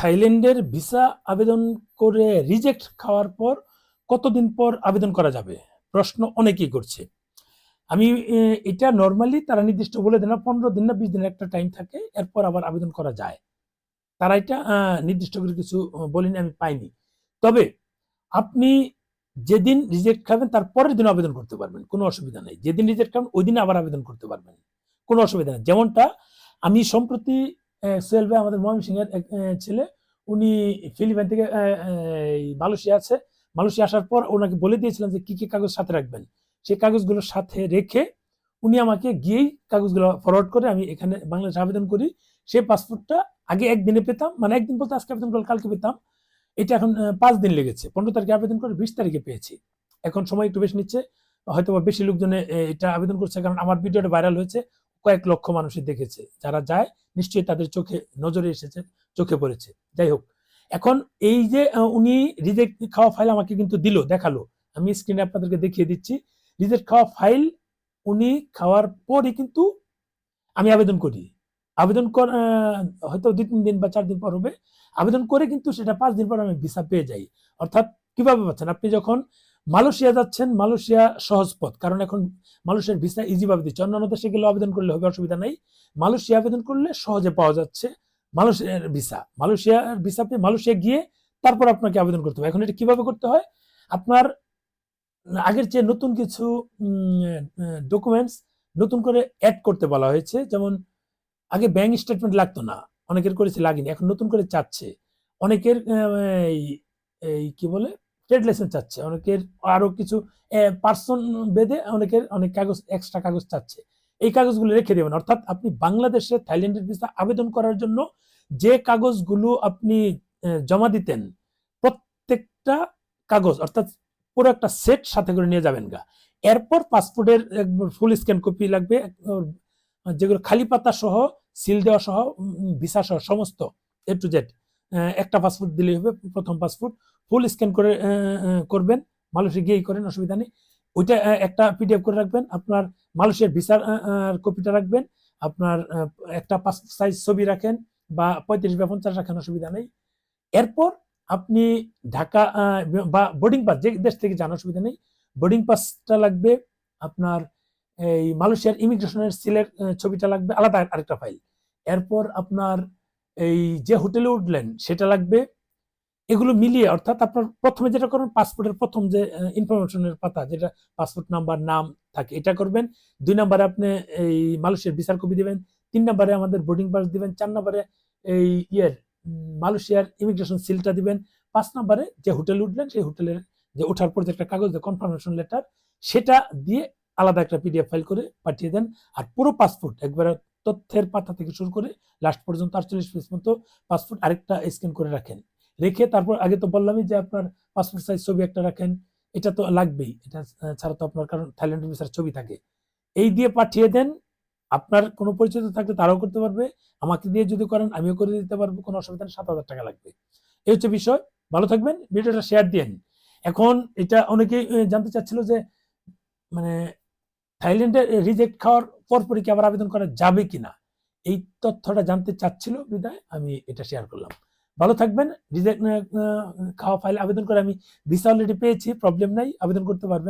থাইল্যান্ডের ভিসা আবেদন করে রিজেক্ট খাওয়ার পর কতদিন পর আবেদন করা যাবে? প্রশ্ন অনেকেই করছে। আমি এটা নর্মালি তারা নির্দিষ্ট বলে দেন পনেরো দিন না বিশ দিনের একটা টাইম থাকে, এরপর আবার আবেদন করা যায়। তারা এটা নির্দিষ্ট করে কিছু বলেনি, আমি পাইনি। তবে আপনি যেদিন রিজেক্ট খাবেন, তার পরের দিন আবেদন করতে পারবেন, কোনো অসুবিধা নেই। যেদিন রিজেক্ট খাবেন, ওই দিন আবার আবেদন করতে পারবেন, কোনো অসুবিধা নেই। যেমনটা আমি সম্প্রতি সোহেল আমাদের ময়মনসিংহের ছেলে। উনি ফিলিপাইন থেকে মালয়েশিয়া আছে। মালয়েশিয়া আসার পর ওনাকে বলে দিয়েছিলেন যে, কি কি কাগজ সাথে রাখবেন? সেই কাগজগুলো সাথে রেখে উনি আমাকে গিয়েই কাগজগুলো ফরওয়ার্ড করে আমি এখানে বাংলাদেশে আবেদন করি। সেই পাসপোর্টটা আগে একদিনে পেতাম মানে একদিন বলতে আজকে আবেদন করলে কালকে পেতাম। এটা এখন পাঁচ দিন লেগেছে। পনেরো তারিখে আবেদন করে বিশ তারিখে পেয়েছি। এখন সময় একটু বেশি নিচ্ছে। হয়তো বেশি লোকজনে এটা আবেদন করছে কারণ আমার ভিডিওটা ভাইরাল হয়েছে। কয়েক লক্ষ মানুষই দেখেছে। যারা যায়, নিশ্চয়ই তাদের চোখে নজরে এসেছে, চোখে পড়েছে। যাই হোক, এখন এই যে উনি রিজেক্ট খাওয়া ফাইল আমাকে কিন্তু দিল, দেখাল। আমি স্ক্রিনে আপনাদেরকে দেখিয়ে দিচ্ছি। রিজেক্ট খাওয়া ফাইল উনি খাওয়ার পরই কিন্তু আমি আবেদন করি। আবেদন কর হয়তো দুই তিন দিন বা চার দিন পর হবে। আবেদন করে কিন্তু সেটা পাঁচ দিন পর আমি ভিসা পেয়ে যাই। অর্থাৎ কীভাবে পাচ্ছেন? আপনি যখন মালয়েশিয়া যাচ্ছেন, মালয়েশিয়া সহজ পথ। কারণ এখন মালয়েশিয়ার ভিসা ইজি ভাবে দিচ্ছে। অন্যান্য দেশে গেলে আবেদন করলে হবে, অসুবিধা নাই। মালয়েশিয়া আবেদন করলে সহজে পাওয়া যাচ্ছে মালয়েশিয়ার ভিসা মালয়েশিয়ার ভিসা পেয়ে মালয়েশিয়া গিয়ে তারপর আপনাকে আবেদন করতে হবে। এখন এটা কীভাবে করতে হয়? আপনার আগের চেয়ে নতুন কিছু ডকুমেন্টস নতুন করে অ্যাড করতে বলা হয়েছে। যেমন, আগে ব্যাংক স্টেটমেন্ট লাগতো না। অনেকের করেছে, লাগেনি। এখন নতুন করে চাচ্ছে। অনেকের এই, কি বলে? ট্রেড লাইসেন্স চাচ্ছে। অনেকের আরও কিছু পার্সন বেদে অনেকের, অনেক কাগজ এক্সট্রা কাগজ চাচ্ছে। এই কাগজগুলো রেখে দেবেন। অর্থাৎ আপনি বাংলাদেশে থাইল্যান্ডের ভিসা আবেদন করার জন্য যে কাগজগুলো আপনি জমা দিতেন, প্রত্যেকটা কাগজ, অর্থাৎ পুরো একটা সেট সাথে করে নিয়ে যাবেন গা। এরপর পাসপোর্টের ফুল স্ক্যান কপি লাগবে যেগুলো খালি পাতা সহ সিল দেওয়া সহ ভিসা সহ, সমস্ত এ টু জেড একটা পাসপোর্ট দিলেই হবে, প্রথম পাসপোর্ট ফুল স্ক্যান করে করবেন, মালয়েশিয়া গিয়েই করেন, অসুবিধা নেই। ওইটা একটা পিডিএফ করে রাখবেন, আপনার মালয়েশিয়ার ভিসার কপিটা রাখবেন, আপনার একটা পাসপোর্ট সাইজ ছবি রাখেন বা পঁয়ত্রিশ বা পঞ্চাশ রাখেন, অসুবিধা নেই। এরপর আপনি ঢাকা বা বোর্ডিং পাস যে দেশ থেকে যান, অসুবিধা নেই। বোর্ডিং পাসটা লাগবে, আপনার এই মালয়েশিয়ার ইমিগ্রেশনের সিলের ছবিটা লাগবে, আলাদা আরেকটা ফাইল এরপর আপনার এই যে হোটেলে উঠলেন, সেটা লাগবে। এগুলো মিলিয়ে অর্থাৎ আপনার প্রথমে যেটা করবেন, পাসপোর্টের প্রথম যে ইনফরমেশনের পাতা, যেটা পাসপোর্ট নাম্বার, নাম থাকে, এটা করবেন। দুই নম্বরে আপনি এই মালয়েশিয়ার ভিসার কপি দিবেন। তিন নম্বরে আমাদের বোর্ডিং পাস দিবেন। চার নম্বরে এই ইয়ের মালয়েশিয়ার ইমিগ্রেশন সিলটা দিবেন। পাঁচ নম্বরে যে হোটেলে উঠলেন, সেই হোটেলের যে ওঠার পর যে একটা কাগজ কনফার্মেশন লেটার সেটা দিয়ে আলাদা একটা পিডিএফ ফাইল করে পাঠিয়ে দেন। আর পুরো পাসপোর্ট, একবারে তথ্যের পাতা থেকে শুরু করে লাস্ট পর্যন্ত আটচল্লিশ পিস মতো পাসপোর্ট আরেকটা স্ক্যান করে রাখেন। রেখে তারপর আগে তো বললামই যে আপনার পাসপোর্ট সাইজ ছবি একটা রাখেন, এটা তো লাগবেই। এটা ছাড়া তো আপনার কারণ থাইল্যান্ডের ভিসার ছবি থাকে। এই দিয়ে পাঠিয়ে দেন, আপনার কোনো পরিচিত থাকলে তারাও করতে পারবে, আমাকে দিয়ে যদি করেন আমিও করে দিতে পারব, কোনো অসুবিধা নেই, সাত হাজার টাকা লাগবে। এই হচ্ছে বিষয়, ভালো থাকবেন, ভিডিওটা শেয়ার দিন এখন এটা অনেকেই জানতে চাচ্ছিল যে মানে থাইল্যান্ডে রিজেক্ট খাওয়ার পরপরই কি আবার আবেদন করা যাবে কিনা? এই তথ্যটা জানতে চাচ্ছিল বিদায়, আমি এটা শেয়ার করলাম। ভালো থাকবেন রিজেক্ট খাওয়া ফাইল আবেদন করে আমি ভিসা অলরেডি পেয়েছি প্রবলেম নাই, আবেদন করতে পারবেন।